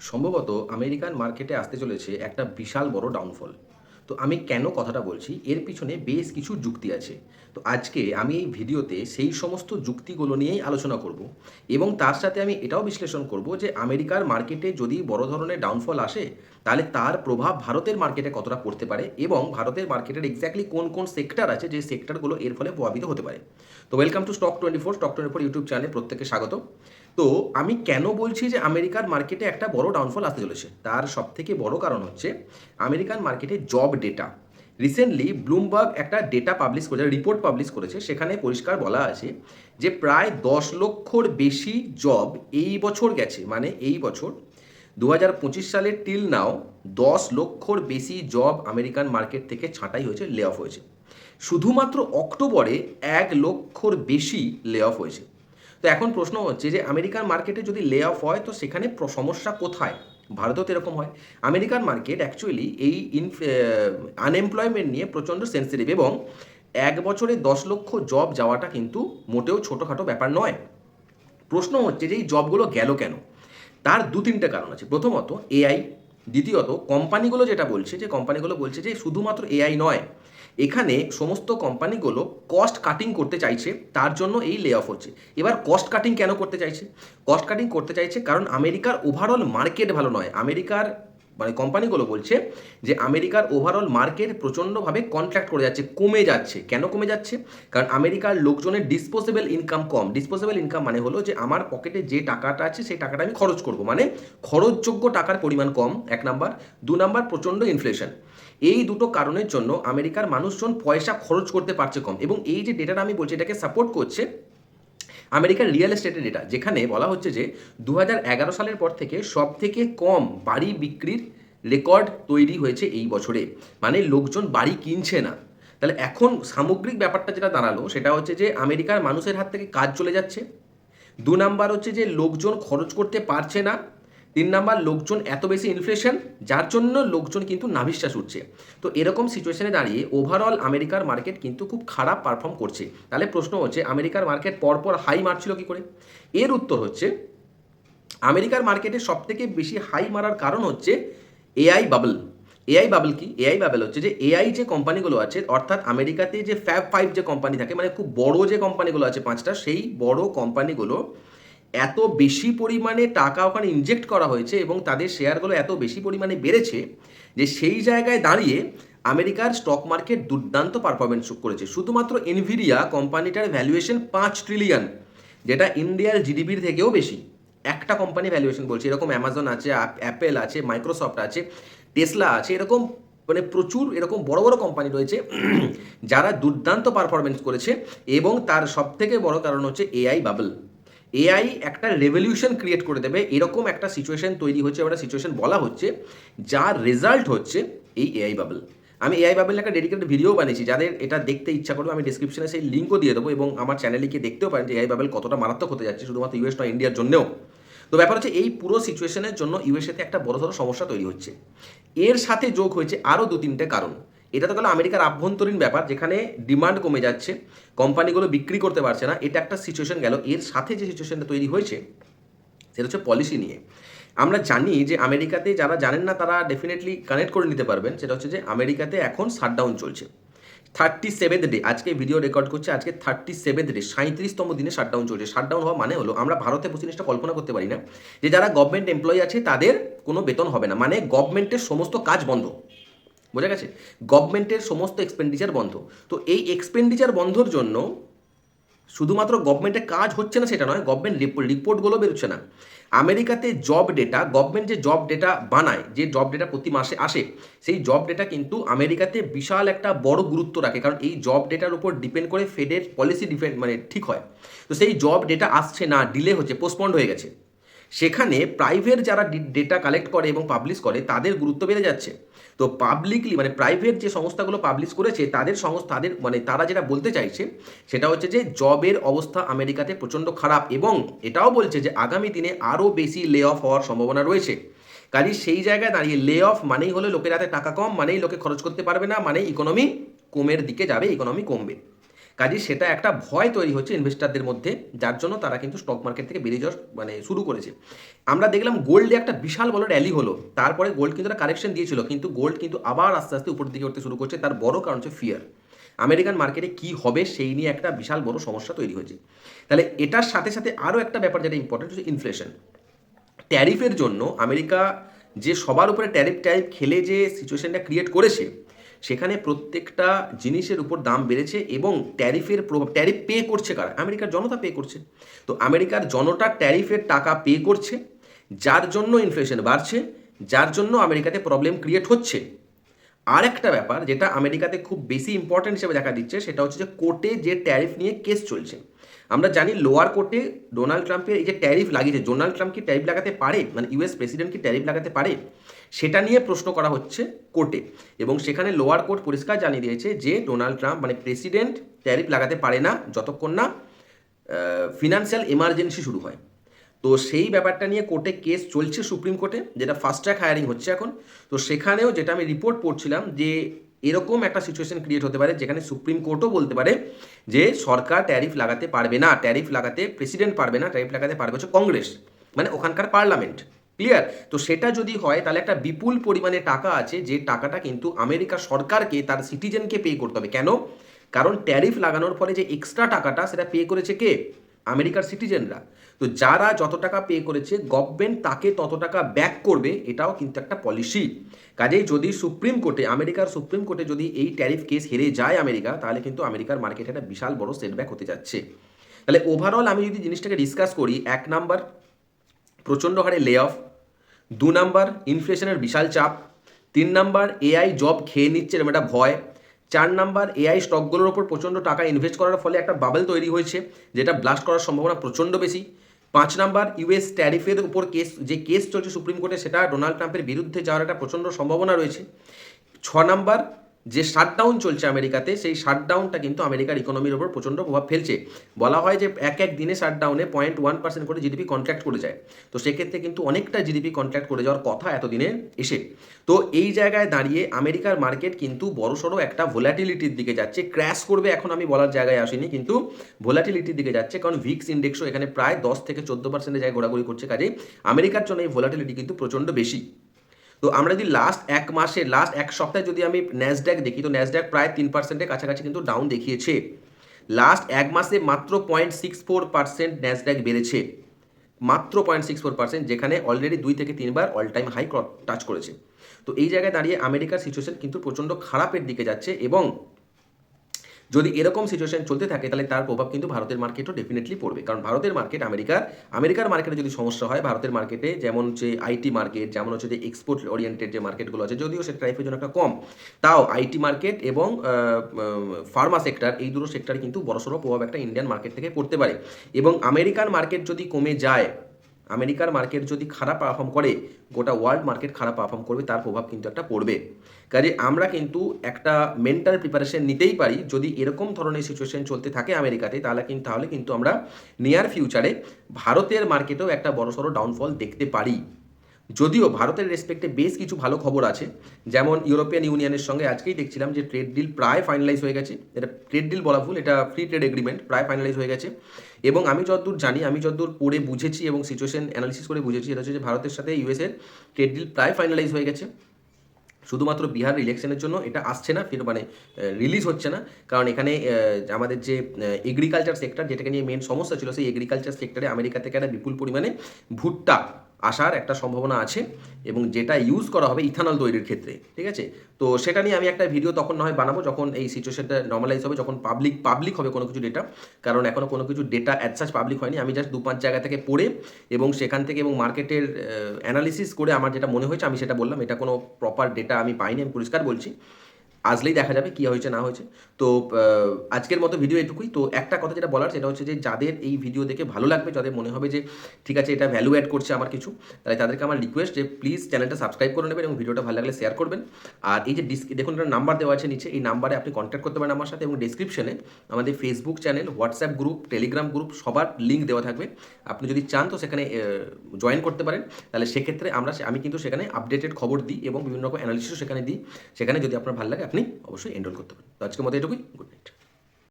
সম্ভবত আমেরিকান মার্কেটে আসতে চলেছে একটা বিশাল বড় ডাউনফল তো আমি কেন কথাটা বলছি? এর পিছনে বেশ কিছু যুক্তি আছে। তো আজকে আমি এই ভিডিওতে সেই সমস্ত যুক্তিগুলো নিয়েই আলোচনা করব এবং তার সাথে আমি এটাও বিশ্লেষণ করব যে আমেরিকার মার্কেটে যদি বড় ধরনের ডাউনফল আসে তাহলে তার প্রভাব ভারতের মার্কেটে কতটা পড়তে পারে এবং ভারতের মার্কেটের এক্স্যাক্টলি কোন কোন সেক্টর আছে যে সেক্টরগুলো এর ফলে প্রভাবিত হতে পারে? তো welcome to stock twenty four stock twenty four YouTube চ্যানেলে প্রত্যেকে স্বাগত। তো আমি কেন বলছি যে আমেরিকার মার্কেটে একটা বড় ডাউনফল আসতে চলেছে? তার সব থেকে বড় কারণ হচ্ছে আমেরিকান মার্কেটে জব ডেটা রিসেন্টলি ব্লুমবার্গ একটা ডেটা পাবলিশ করেছে রিপোর্ট পাবলিশ করেছে, সেখানে পরিষ্কার বলা আছে যে প্রায় দশ লক্ষর বেশি জব এই বছর গেছে মানে এই বছর দু সালের টিল নাও দশ লক্ষর বেশি জব আমেরিকান মার্কেট থেকে ছাঁটাই হয়েছে লে অফ হয়েছে। শুধুমাত্র অক্টোবরে এক লক্ষর বেশি লে অফ হয়েছে। তো এখন প্রশ্ন হচ্ছে যে, আমেরিকান মার্কেটে যদি লে অফ হয়, তো সেখানে সমস্যা কোথায়? ভারতেও তো এরকম হয়। আমেরিকান মার্কেট অ্যাকচুয়ালি এই আনএমপ্লয়মেন্ট নিয়ে প্রচণ্ড সেন্সিটিভ এবং এক বছরে দশ লক্ষ জব যাওয়াটা কিন্তু মোটেও ছোটোখাটো ব্যাপার নয়। প্রশ্ন হচ্ছে যে, এই জবগুলো গেল কেন? তার দু তিনটে কারণ আছে। প্রথমত এআই দ্বিতীয়ত, কোম্পানিগুলো যেটা বলছে, যে কোম্পানিগুলো বলছে যে শুধুমাত্র এআই নয়, এখানে সমস্ত কোম্পানিগুলো কস্ট কাটিং করতে চাইছে, তার জন্য এই লে অফ হচ্ছে। এবার কস্ট কাটিং কেন করতে চাইছে? কস্ট কাটিং করতে চাইছে কারণ আমেরিকার ওভারঅল মার্কেট ভালো নয়। আমেরিকার মানে কোম্পানিগুলো বলছে যে আমেরিকার ওভারঅল মার্কেট প্রচণ্ডভাবে কন্ট্রাক্ট করে যাচ্ছে, কমে যাচ্ছে। কেন কমে যাচ্ছে? কারণ আমেরিকার লোকজনের ডিসপোজেবল ইনকাম কম। ডিসপোজেবল ইনকাম মানে হলো যে আমার পকেটে যে টাকাটা আছে, সেই টাকাটা আমি খরচ করব। মানে খরচযোগ্য টাকার পরিমাণ কম, এক নাম্বার দু নাম্বার প্রচণ্ড ইনফ্লেশন এই দুটো কারণের জন্য আমেরিকার মানুষজন পয়সা খরচ করতে পারছে কম। এবং এই যে ডেটাটা আমি বলছি, এটাকে সাপোর্ট করছে আমেরিকার রিয়েল এস্টেটের ডেটা যেখানে বলা হচ্ছে যে দু হাজার এগারো সালের পর থেকে সব থেকে কম বাড়ি বিক্রির রেকর্ড তৈরি হয়েছে এই বছরে। মানে লোকজন বাড়ি কিনছে না। তাহলে এখন সামগ্রিক ব্যাপারটা যেটা দাঁড়াল, সেটা হচ্ছে যে আমেরিকার মানুষের হাত থেকে কাজ চলে যাচ্ছে। দু নাম্বার হচ্ছে যে লোকজন খরচ করতে পারছে না। তিন নাম্বার, লোকজন এত বেশি ইনফ্লেশন যার জন্য লোকজন কিন্তু নাভিশ্বাস উঠছে। তো এরকম সিচুয়েশনে দাঁড়িয়ে ওভারঅল আমেরিকার মার্কেট কিন্তু খুব খারাপ পারফর্ম করছে। তাহলে প্রশ্ন হচ্ছে, আমেরিকার মার্কেট পরপর হাই মারছিল কি করে? এর উত্তর হচ্ছে, আমেরিকার মার্কেটে সব থেকে বেশি হাই মারার কারণ হচ্ছে এআই বাবল এআই বাবল কি? এআই বাবল হচ্ছে যে এআই যে কোম্পানিগুলো আছে, অর্থাৎ আমেরিকাতে যে ফ্যাব ফাইভ যে কোম্পানি থাকে মানে খুব বড় যে কোম্পানিগুলো আছে পাঁচটা, সেই বড় কোম্পানিগুলো এত বেশি পরিমাণে টাকা ওখানে ইনজেক্ট করা হয়েছে এবং তাদের শেয়ারগুলো এত বেশি পরিমাণে বেড়েছে যে সেই জায়গায় দাঁড়িয়ে আমেরিকার স্টক মার্কেট দুর্দান্ত পারফরমেন্স করেছে। শুধুমাত্র এনভিডিয়া কোম্পানিটার ভ্যালুয়েশন পাঁচ ট্রিলিয়ন যেটা ইন্ডিয়ার জিডিপির থেকেও বেশি। একটা কোম্পানি ভ্যালুয়েশন বলছে, এরকম অ্যামাজন আছে অ্যাপেল আছে মাইক্রোসফট আছে টেসলা আছে, এরকম মানে প্রচুর এরকম বড় বড় কোম্পানি রয়েছে, যারা দুর্দান্ত পারফরমেন্স করেছে এবং তার সব থেকে বড় কারণ হচ্ছে এআই বাবল এআই একটা রেভলিউশন ক্রিয়েট করে দেবে। এরকম একটা সিচুয়েশন তৈরি হচ্ছে, একটা সিচুয়েশন বলা হচ্ছে যার রেজাল্ট হচ্ছে এই এআই বাবল আমি এআই বাবল একটা ডেডিকেটেড ভিডিও বানিয়েছি। যাদের এটা দেখতে ইচ্ছা করবে, আমি ডিসক্রিপশনে সেই লিঙ্কও দিয়ে দেবো এবং আমার চ্যানেলে গিয়ে দেখতেও পারেন যে এআই বাবল কতটা মারাত্মক হতে যাচ্ছে, শুধুমাত্র ইউএস নয় ইন্ডিয়ার জন্যও। তো ব্যাপার হচ্ছে, এই পুরো সিচুয়েশনের জন্য ইউএসএতে একটা বড়সড় সমস্যা তৈরি হচ্ছে। এর সাথে যোগ হয়েছে আরও দু তিনটে কারণ। এটা তো গেল আমেরিকার আভ্যন্তরীণ ব্যাপার, যেখানে ডিমান্ড কমে যাচ্ছে, কোম্পানিগুলো বিক্রি করতে পারছে না, এটা একটা সিচুয়েশন গেল। এর সাথে যে সিচুয়েশনটা তৈরি হয়েছে, সেটা হচ্ছে পলিসি নিয়ে। আমরা জানি যে আমেরিকাতে যারা জানেন না, তারা ডেফিনেটলি কানেক্ট করে নিতে পারবেন, সেটা হচ্ছে যে আমেরিকাতে এখন শাটডাউন চলছে। থার্টি সেভেন্থ ডে আজকে ভিডিও রেকর্ড করছে, আজকে থার্টি সেভেন্থ ডে সাঁত্রিশতম দিনে শাটডাউন চলছে। শাটডাউন হওয়া মানে হলো, আমরা ভারতে বসে জিনিসটা কল্পনা করতে পারি না, যে যারা গভর্নমেন্ট এমপ্লয়ি আছে, তাদের কোনো বেতন হবে না। মানে গভর্নমেন্টের সমস্ত কাজ বন্ধ। বোঝা গেছে? গভর্নমেন্টের সমস্ত এক্সপেন্ডিচার বন্ধ। তো এই এক্সপেন্ডিচার বন্ধর জন্য শুধুমাত্র গভর্নমেন্টের কাজ হচ্ছে না সেটা নয় গভর্নমেন্ট রিপোর্ট রিপোর্টগুলো বেরোচ্ছে না। আমেরিকাতে জব ডেটা গভর্নমেন্ট যে জব ডেটা বানায়, যে জব ডেটা প্রতি মাসে আসে, সেই জব ডেটা কিন্তু আমেরিকাতে বিশাল একটা বড় গুরুত্ব রাখে, কারণ এই জব ডেটার উপর ডিপেন্ড করে ফেডের পলিসি ডিপেন্ড মানে ঠিক হয়। তো সেই জব ডেটা আসছে না ডিলে হচ্ছে পোস্টপন্ড হয়ে গেছে। সেখানে প্রাইভেট যারা ডেটা কালেক্ট করে এবং পাবলিশ করে, তাদের গুরুত্ব বেড়ে যাচ্ছে। তো পাবলিকলি মানে প্রাইভেট যে সংস্থাগুলো পাবলিশ করেছে, তাদের সংস্থা তাদের মানে তারা যেটা বলতে চাইছে, সেটা হচ্ছে যে জবের অবস্থা আমেরিকাতে প্রচণ্ড খারাপ এবং এটাও বলছে যে আগামী দিনে আরও বেশি লে অফ হওয়ার সম্ভাবনা রয়েছে। কাজে সেই জায়গায় দাঁড়িয়ে লে অফ মানেই হলো লোকের হাতে টাকা কম, মানেই লোকে খরচ করতে পারবে না মানে ইকোনমি কমের দিকে যাবে ইকোনমি কমবে। কাজে সেটা একটা ভয় তৈরি হচ্ছে ইনভেস্টারদের মধ্যে, যার জন্য তারা কিন্তু স্টক মার্কেট থেকে বেরিয়ে যাওয়া মানে শুরু করেছে। আমরা দেখলাম গোল্ডে একটা বিশাল বড় র্যালি হলো। তারপরে গোল্ড কিন্তু একটা কারেকশন দিয়েছিল, কিন্তু গোল্ড কিন্তু আবার আস্তে আস্তে উপর দিকে উঠতে শুরু করছে। তার বড় কারণ হচ্ছে ফিয়ার আমেরিকান মার্কেটে কি হবে সেই নিয়ে একটা বিশাল বড় সমস্যা তৈরি হয়েছে। তাহলে এটার সাথে সাথে আরও একটা ব্যাপার যেটা ইম্পর্টেন্ট হচ্ছে ইনফ্লেশন ট্যারিফের জন্য আমেরিকা যে সবার উপরে ট্যারিফ ট্যারিফ খেলে যে সিচুয়েশনটা ক্রিয়েট করেছে সেখানে প্রত্যেকটা জিনিসের উপর দাম বেড়েছে এবং ট্যারিফের প্রভাব, ট্যারিফ পে করছে কারা? আমেরিকার জনতা পে করছে। তো আমেরিকার জনতা ট্যারিফের টাকা পে করছে, যার জন্য ইনফ্লেশন বাড়ছে, যার জন্য আমেরিকাতে প্রবলেম ক্রিয়েট হচ্ছে। আর একটা ব্যাপার যেটা আমেরিকাতে খুব বেশি ইম্পর্টেন্ট হিসেবে দেখা দিচ্ছে, সেটা হচ্ছে যে কোর্টে যে ট্যারিফ নিয়ে কেস চলছে। আমরা জানি লোয়ার কোর্টে ডোনাল্ড ট্রাম্পের এই যে ট্যারিফ লাগিয়েছে ডোনাল্ড ট্রাম্প কি ট্যারিফ লাগাতে পারে? মানে ইউএস প্রেসিডেন্ট কি ট্যারিফ লাগাতে পারে? সেটা নিয়ে প্রশ্ন করা হচ্ছে কোর্টে। এবং সেখানে লোয়ার কোর্ট পরিষ্কার জানিয়ে দিয়েছে যে ডোনাল্ড ট্রাম্প মানে প্রেসিডেন্ট ট্যারিফ লাগাতে পারে না যতক্ষণ না ফিনান্সিয়াল এমার্জেন্সি শুরু হয়। তো সেই ব্যাপারটা নিয়ে কোর্টে কেস চলছে সুপ্রিম কোর্টে, যেটা ফাস্ট ট্র্যাক হায়ারিং হচ্ছে এখন। তো সেখানেও যেটা আমি রিপোর্ট পড়ছিলাম যে এরকম একটা সিচুয়েশন ক্রিয়েট হতে পারে যেখানে সুপ্রিম কোর্টও বলতে পারে যে সরকার ট্যারিফ লাগাতে পারবে না, ট্যারিফ লাগাতে, প্রেসিডেন্ট পারবে না, ট্যারিফ লাগাতে পারবে হচ্ছে কংগ্রেস মানে ওখানকার পার্লামেন্ট। ক্লিয়ার তো সেটা যদি হয়, তাহলে একটা বিপুল পরিমাণে টাকা আছে, যে টাকাটা কিন্তু আমেরিকা সরকারকে, তার সিটিজেনকে পে করতে হবে। কেন? কারণ ট্যারিফ লাগানোর ফলে যে এক্সট্রা টাকাটা, সেটা পে করেছে কে? আমেরিকার সিটিজেনরা তো যারা যত টাকা পে করেছে গভর্নমেন্ট তাকে তত টাকা ব্যাক করবে, এটাও কিন্তু একটা পলিসি কাজেই যদি সুপ্রিম কোর্টে, আমেরিকার সুপ্রিম কোর্টে যদি এই ট্যারিফ কেস হেরে যায় আমেরিকা, তাহলে কিন্তু আমেরিকার মার্কেটে একটা বিশাল বড় সেটব্যাক হতে যাচ্ছে। তাহলে ওভারঅল আমি যদি জিনিসটাকে ডিসকাস করি, এক নাম্বার প্রচণ্ড হারে লে অফ দু নাম্বার ইনফ্লেশনের বিশাল চাপ। তিন নাম্বার এআই জব খেয়ে নিচ্ছে এরকম একটা ভয়। চার নাম্বার এআই স্টকগুলোর ওপর প্রচণ্ড টাকা ইনভেস্ট করার ফলে একটা বাবেল তৈরি হয়েছে, যেটা ব্লাস্ট করার সম্ভাবনা প্রচণ্ড বেশি। পাঁচ নাম্বার ইউএস ট্যারিফের উপর কেস যে কেস চলছে সুপ্রিম কোর্টে সেটা ডোনাল্ড ট্রাম্পের বিরুদ্ধে যাওয়ার একটা প্রচণ্ড সম্ভাবনা রয়েছে। ছ নাম্বার যে শাটডাউন চলছে আমেরিকাতে, সেই শাটডাউনটা কিন্তু আমেরিকার ইকোনমির উপর প্রচণ্ড প্রভাব ফেলছে। বলা হয় যে এক এক দিনে শাটডাউনে পয়েন্ট ওয়ান পার্সেন্ট করে জিডিপি কন্ট্রাক্ট করে যায়। তো সেক্ষেত্রে কিন্তু অনেকটা জিডিপি কন্ট্রাক্ট করে যাওয়ার কথা এতদিনে এসে। তো এই জায়গায় দাঁড়িয়ে আমেরিকার মার্কেট কিন্তু বড়সড় একটা ভোলাটিলিটির দিকে যাচ্ছে। ক্র্যাশ করবে এখন আমি বলার জায়গায় আসিনি, কিন্তু ভোলাটিলিটির দিকে যাচ্ছে। কারণ ভিক্স ইন্ডেক্সও এখানে প্রায় দশ থেকে চোদ্দ পার্সেন্টের জায়গায় ঘোরাঘুরি করছে। কাজেই আমেরিকার জন্য এই ভোলাটিলিটি কিন্তু প্রচণ্ড বেশি। তো আমরা যদি লাস্ট এক মাসে লাস্ট এক সপ্তাহে যদি আমি ন্যাসড্যাক দেখি, তো ন্যাসড্যাক প্রায় তিন পার্সেন্টের কাছাকাছি কিন্তু ডাউন দেখিয়েছে। লাস্ট এক মাসে মাত্র point six four percent Nasdaq বেড়েছে। মাত্র পয়েন্ট সিক্স ফোর পার্সেন্ট যেখানে অলরেডি দুই থেকে তিনবার অল টাইম হাই টাচ করেছে। তো এই জায়গায় দাঁড়িয়ে আমেরিকার সিচুয়েশন কিন্তু প্রচণ্ড খারাপের দিকে যাচ্ছে এবং যদি এরকম সিচুয়েশন চলতে থাকে, তাহলে তার প্রভাব কিন্তু ভারতের মার্কেটও ডেফিনেটলি পড়বে। কারণ ভারতের মার্কেট আমেরিকার আমেরিকার মার্কেটে যদি সমস্যা হয়, ভারতের মার্কেটে যেমন হচ্ছে আইটি মার্কেট যেমন হচ্ছে যে এক্সপোর্ট ওরিয়েন্টেড যে মার্কেটগুলো আছে, যদিও সেটা ট্রাইফের জন্য একটা কম, তাও আইটি মার্কেট এবং ফার্মা সেক্টর এই দুটো সেক্টরে কিন্তু বড়সড় প্রভাব একটা ইন্ডিয়ান মার্কেট থেকে পড়তে পারে। এবং আমেরিকান মার্কেট যদি কমে যায় আমেরিকার মার্কেট যদি খারাপ পারফর্ম করে, গোটা ওয়ার্ল্ড মার্কেট খারাপ পারফর্ম করবে, তার প্রভাব কিন্তু একটা পড়বে। কাজে আমরা কিন্তু একটা মেন্টাল প্রিপারেশন নিতেই পারি, যদি এরকম ধরনের সিচুয়েশন চলতে থাকে আমেরিকাতে, তাহলে কিন্তু তাহলে কিন্তু আমরা নিয়ার ফিউচারে ভারতের মার্কেটেও একটা বড়সড় ডাউনফল দেখতে পারি। যদিও ভারতের রেসপেক্টে বেশ কিছু ভালো খবর আছে। যেমন ইউরোপিয়ান ইউনিয়নের সঙ্গে আজকেই দেখছিলাম যে ট্রেড ডিল প্রায় ফাইনালাইজ হয়ে গেছে। এটা ট্রেড ডিল বলা ভুল, এটা ফ্রি ট্রেড এগ্রিমেন্ট প্রায় ফাইনালাইজ হয়ে গেছে। এবং আমি যতদূর জানি, আমি যতদূর পড়ে বুঝেছি এবং সিচুয়েশন অ্যানালিসিস করে বুঝেছি এটা হচ্ছে যে ভারতের সাথে ইউএসের ট্রেড ডিল প্রায় ফাইনালাইজ হয়ে গেছে। শুধুমাত্র বিহার ইলেকশনের জন্য এটা আসছে না, ফির মানে রিলিজ হচ্ছে না। কারণ এখানে আমাদের যে এগ্রিকালচার সেক্টর যেটাকে নিয়ে মেন সমস্যা ছিল, সেই এগ্রিকালচার সেক্টরে আমেরিকা থেকে একটা বিপুল পরিমাণে ভুট্টা আসার একটা সম্ভাবনা আছে এবং যেটা ইউজ করা হবে ইথানল তৈরির ক্ষেত্রে, ঠিক আছে? তো সেটা নিয়ে আমি একটা ভিডিও তখন না হয় বানাবো যখন এই সিচুয়েশনটা নর্মালাইজ হবে, যখন পাবলিক পাবলিক হবে কোনো কিছু ডেটা কারণ এখনও কোনো কিছু ডেটা অ্যাডসাচ পাবলিক হয়নি। আমি জাস্ট দু পাঁচ জায়গা থেকে পড়ে এবং সেখান থেকে এবং মার্কেটের অ্যানালিসিস করে আমার যেটা মনে হয়েছে আমি সেটা বললাম। এটা কোনো প্রপার ডেটা আমি পাইনি, আমি পরিষ্কার বলছি। আসলেই দেখা যাবে কী হয়েছে, না হয়েছে। তো আজকের মতো ভিডিও এটুকুই। তো একটা কথা যেটা বলার, সেটা হচ্ছে যে যাদের এই ভিডিও দেখে ভালো লাগবে, যাদের মনে হবে যে, ঠিক আছে, এটা ভ্যালু অ্যাড করছে আমার কিছু, তাহলে তাদেরকে আমার রিকোয়েস্ট যে প্লিজ চ্যানেলটা সাবস্ক্রাইব করে নেবেন এবং ভিডিওটা ভালো লাগলে শেয়ার করবেন। আর এই যে ডিস দেখুন, একটা নাম্বার দেওয়া আছে নিচে। এই নাম্বারে আপনি কন্ট্যাক্ট করতে পারেন আমার সাথে এবং ডিসক্রিপশনে আমাদের Facebook channel WhatsApp group Telegram group সবার লিঙ্ক দেওয়া থাকবে। আপনি যদি চান তো সেখানে জয়েন করতে পারেন। তাহলে সেক্ষেত্রে আমরা আমি কিন্তু সেখানে আপডেটেড খবর দিই এবং বিভিন্ন রকম অ্যানালিসিসও সেখানে দিই। সেখানে যদি আপনার ভালো লাগে আপনি অবশ্যই এনরোল করতে পারেন। তো আজকের মতো এটুকুই। Good night